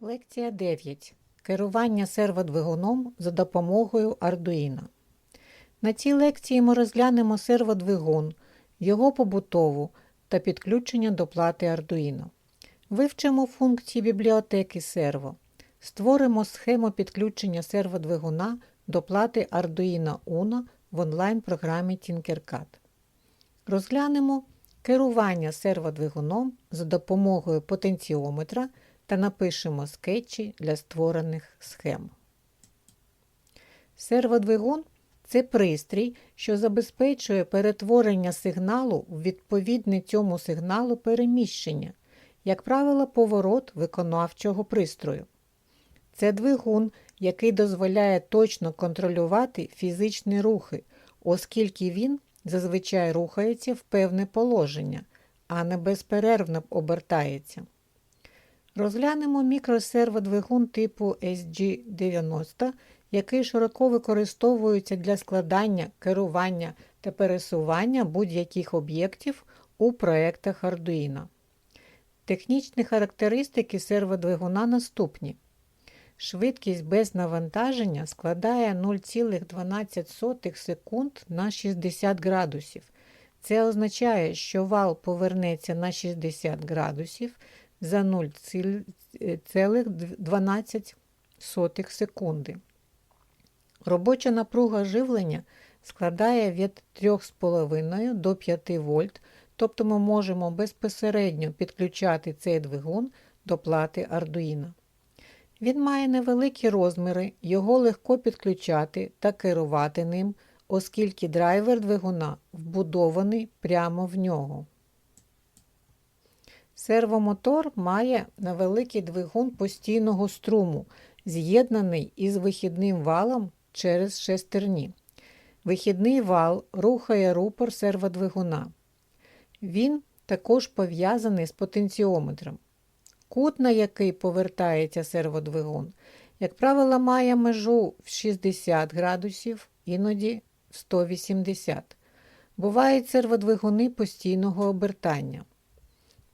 Лекція 9. Керування серводвигуном за допомогою Arduino. На цій лекції ми розглянемо серводвигун, його побутову та підключення до плати Arduino. Вивчимо функції бібліотеки серво. Створимо схему підключення серводвигуна до плати Arduino Uno в онлайн-програмі Tinkercad. Розглянемо керування серводвигуном за допомогою потенціометра та напишемо скетчі для створених схем. Серводвигун це пристрій, що забезпечує перетворення сигналу в відповідне цьому сигналу переміщення, як правило, поворот виконавчого пристрою. Це двигун, який дозволяє точно контролювати фізичні рухи, оскільки він зазвичай рухається в певне положення, а не безперервно обертається. Розглянемо мікросерводвигун типу SG90, який широко використовується для складання, керування та пересування будь-яких об'єктів у проєктах Arduino. Технічні характеристики серводвигуна наступні. Швидкість без навантаження складає 0,12 секунд на 60 градусів. Це означає, що вал повернеться на 60 градусів за 0,12 секунди. Робоча напруга живлення складає від 3,5 до 5 вольт, тобто ми можемо безпосередньо підключати цей двигун до плати Arduino. Він має невеликі розміри, його легко підключати та керувати ним, оскільки драйвер двигуна вбудований прямо в нього. Сервомотор має невеликий двигун постійного струму, з'єднаний із вихідним валом через шестерні. Вихідний вал рухає рупор серводвигуна. Він також пов'язаний з потенціометром. Кут, на який повертається серводвигун, як правило, має межу в 60 градусів, іноді в 180. Бувають серводвигуни постійного обертання.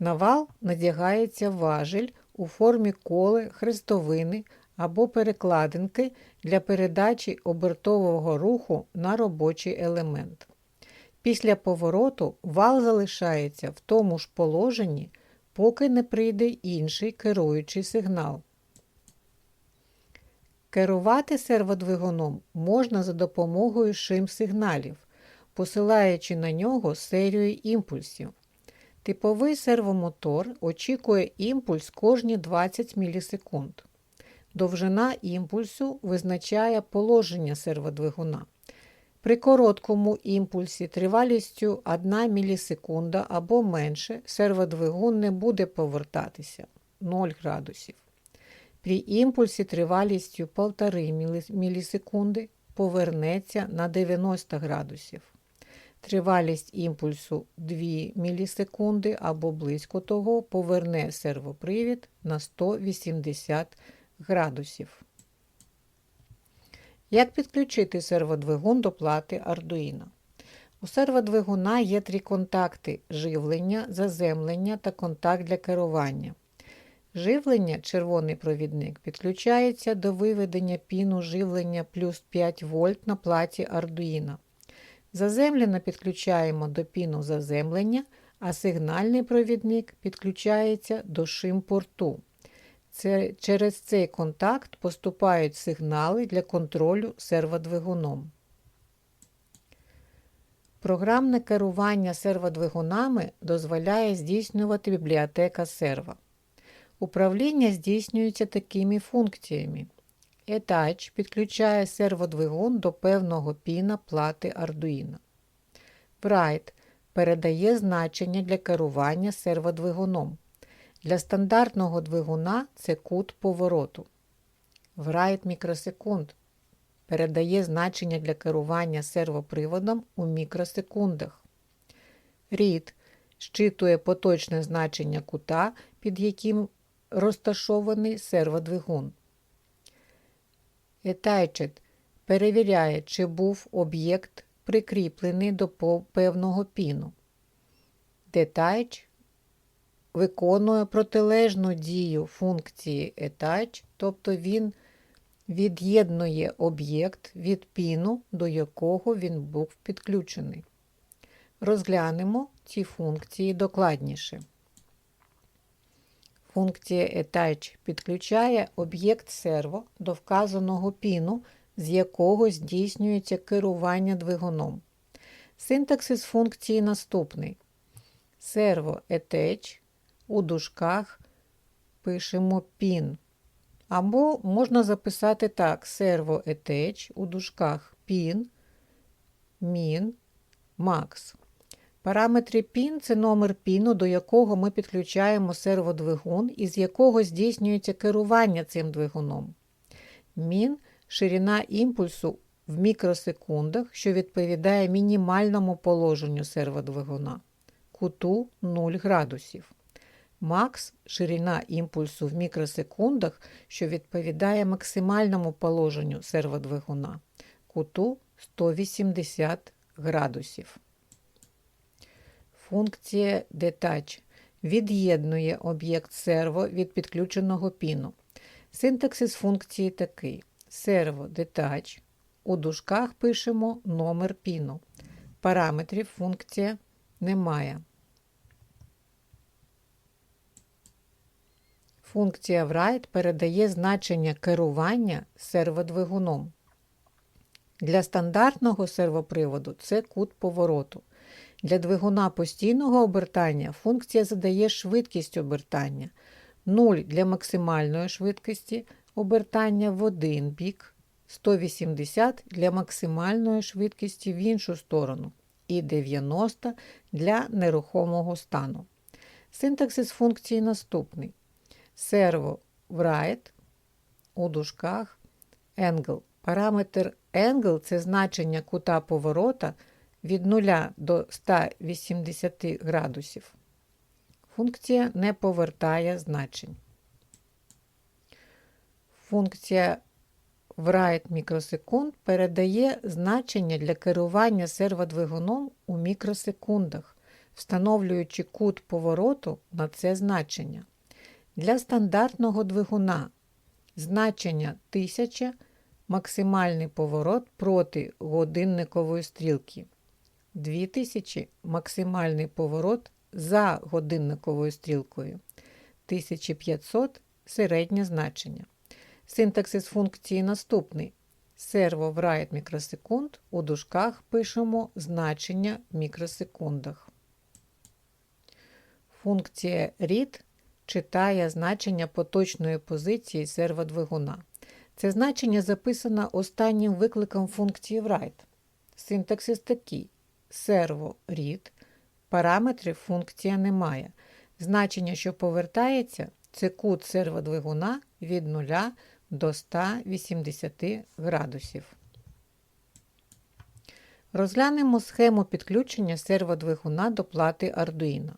На вал надягається важіль у формі коли, хрестовини або перекладинки для передачі обертового руху на робочий елемент. Після повороту вал залишається в тому ж положенні, поки не прийде інший керуючий сигнал. Керувати серводвигуном можна за допомогою шим-сигналів, посилаючи на нього серію імпульсів. Типовий сервомотор очікує імпульс кожні 20 мілісекунд. Довжина імпульсу визначає положення серводвигуна. При короткому імпульсі тривалістю 1 мілісекунда або менше серводвигун не буде повертатися 0 градусів. При імпульсі тривалістю 1,5 мілісекунди повернеться на 90 градусів. Тривалість імпульсу 2 мілісекунди або близько того поверне сервопривід на 180 градусів. Як підключити серводвигун до плати Arduino? У серводвигуна є три контакти живлення, заземлення та контакт для керування. Живлення, червоний провідник, підключається до виведення піну живлення плюс 5 вольт на платі Arduino. Заземлено підключаємо до піну заземлення, а сигнальний провідник підключається до шим-порту. Це, Через цей контакт поступають сигнали для контролю серводвигуном. Програмне керування серводвигунами дозволяє здійснювати бібліотека серва. Управління здійснюється такими функціями. Attach підключає серводвигун до певного піна плати Arduino. Write передає значення для керування серводвигуном. Для стандартного двигуна це кут повороту. Write мікросекунд передає значення для керування сервоприводом у мікросекундах. Read щитує поточне значення кута, під яким розташований серводвигун. Attached перевіряє, чи був об'єкт прикріплений до певного піну. Detach виконує протилежну дію функції attach, тобто він від'єднує об'єкт від піну, до якого він був підключений. Розглянемо ці функції докладніше. Функція attach підключає об'єкт серво до вказаного піну, з якого здійснюється керування двигуном. Синтаксис функції наступний. Servo attach у дужках пишемо pin. Або можна записати так: servo attach у дужках pin, min, max. Параметри PIN – це номер піну, до якого ми підключаємо серводвигун і з якого здійснюється керування цим двигуном. Min – ширина імпульсу в мікросекундах, що відповідає мінімальному положенню серводвигуна куту 0 градусів. Макс ширина імпульсу в мікросекундах, що відповідає максимальному положенню серводвигуна куту 180 градусів. Функція Detach від'єднує об'єкт серво від підключеного піну. Синтаксис функції такий: серво Detach. У дужках пишемо номер піну. Параметрів функція немає. Функція write передає значення керування серводвигуном. Для стандартного сервоприводу це кут повороту. Для двигуна постійного обертання функція задає швидкість обертання 0 для максимальної швидкості обертання в один бік, 180 для максимальної швидкості в іншу сторону і 90 для нерухомого стану. Синтаксис функції наступний: серво write у дужках angle. Параметр angle – це значення кута поворота від 0 до 180 градусів. Функція не повертає значень. Функція write мікросекунд передає значення для керування серводвигуном у мікросекундах, встановлюючи кут повороту на це значення. Для стандартного двигуна значення 1000 максимальний поворот проти годинникової стрілки. 2000 максимальний поворот за годинниковою стрілкою. 1500 середнє значення. Синтаксис функції наступний. Серво в write мікросекунд у дужках пишемо значення в мікросекундах. Функція read читає значення поточної позиції серводвигуна. Це значення записано останнім викликом функції write. Синтаксис такий: серво read, параметрів функція не має. Значення, що повертається, це кут серводвигуна від 0 до 180 градусів. Розглянемо схему підключення серводвигуна до плати Arduino.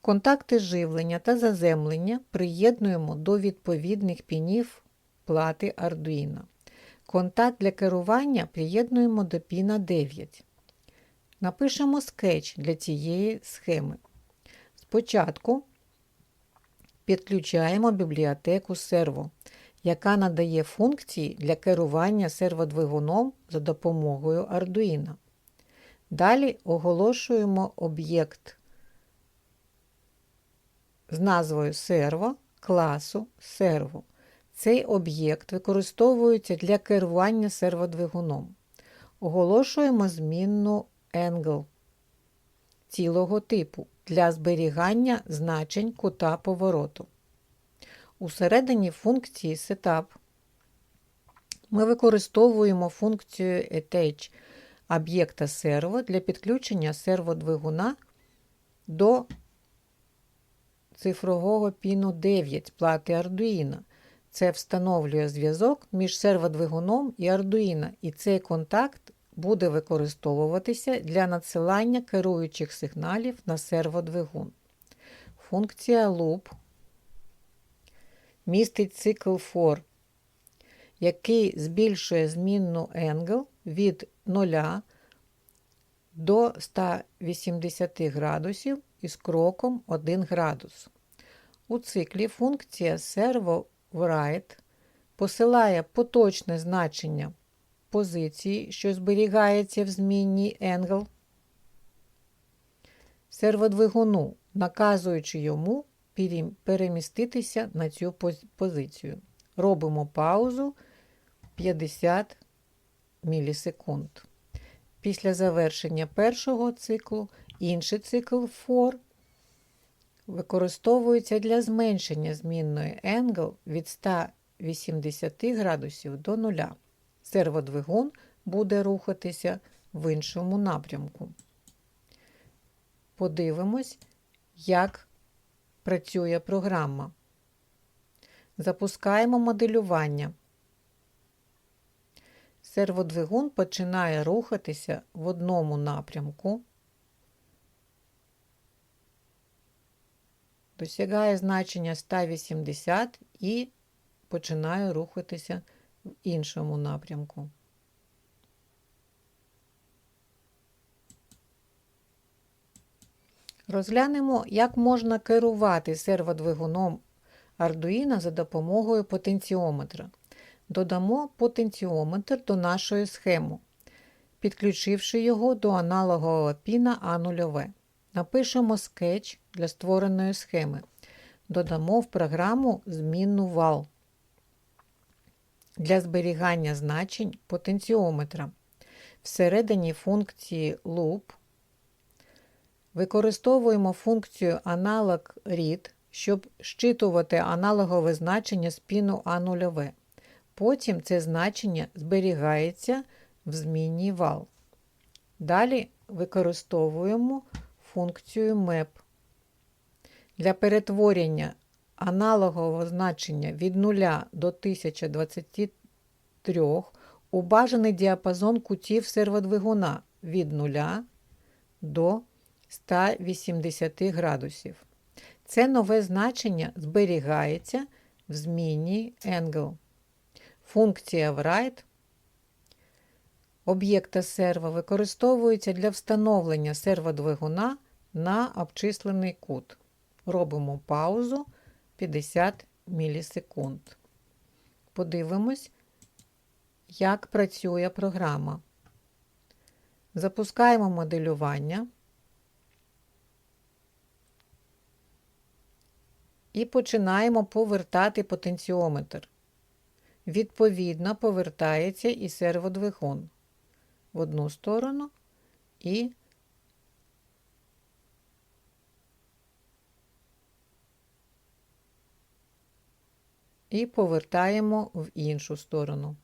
Контакти живлення та заземлення приєднуємо до відповідних пінів плати Arduino. Контакт для керування приєднуємо до піна 9. Напишемо скетч для цієї схеми. Спочатку підключаємо бібліотеку серво, яка надає функції для керування серводвигуном за допомогою Arduino. Далі оголошуємо об'єкт з назвою серво класу серво. Цей об'єкт використовується для керування серводвигуном. Оголошуємо змінну angle цілого типу для зберігання значень кута повороту. Усередині функції Setup ми використовуємо функцію attach об'єкта серво для підключення серводвигуна до цифрового піну 9 плати Arduino. Це встановлює зв'язок між серводвигуном і Arduino, і цей контакт буде використовуватися для надсилання керуючих сигналів на серводвигун. Функція loop містить цикл for, який збільшує змінну angle від 0 до 180 градусів із кроком 1 градус. У циклі функція servo_write посилає поточне значення позиції, що зберігається в змінній angle, серводвигуну, наказуючи йому переміститися на цю позицію. Робимо паузу 50 мілісекунд. Після завершення першого циклу інший цикл for використовується для зменшення змінної angle від 180 градусів до 0. Серводвигун буде рухатися в іншому напрямку. Подивимось, як працює програма. Запускаємо моделювання. Серводвигун починає рухатися в одному напрямку, досягає значення 180 і починає рухатися в іншому напрямку. Розглянемо, як можна керувати серводвигуном Arduino за допомогою потенціометра. Додамо потенціометр до нашої схеми, підключивши його до аналогового піна А0. Напишемо скетч для створеної схеми. Додамо в програму змінну вал для зберігання значень потенціометра. Всередині функції loop використовуємо функцію аналог read, щоб щитувати аналогове значення з піну А0. Потім це значення зберігається в змінній вал. Далі використовуємо функцію map. Для перетворення аналогового значення від 0 до 1023 у бажаний діапазон кутів серводвигуна від 0 до 180 градусів. Це нове значення зберігається в зміні angle. Функція write об'єкта серва використовується для встановлення серводвигуна на обчислений кут. Робимо паузу 50 мілісекунд. Подивимось, як працює програма. Запускаємо моделювання і починаємо повертати потенціометр. Відповідно, повертається і серводвигун в одну сторону і і повертаємо в іншу сторону.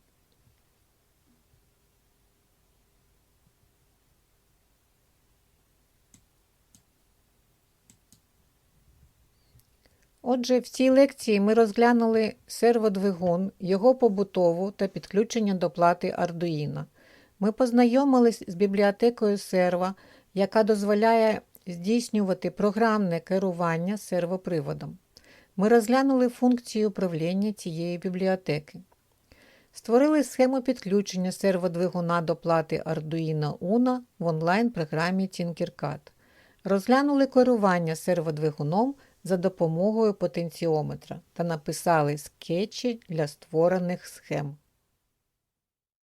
Отже, в цій лекції ми розглянули серводвигун, його побутову та підключення до плати Arduino. Ми познайомились з бібліотекою серва, яка дозволяє здійснювати програмне керування сервоприводом. Ми розглянули функції управління цієї бібліотеки. Створили схему підключення серводвигуна до плати Arduino Uno в онлайн-програмі Tinkercad. Розглянули керування серводвигуном за допомогою потенціометра та написали скетчі для створених схем.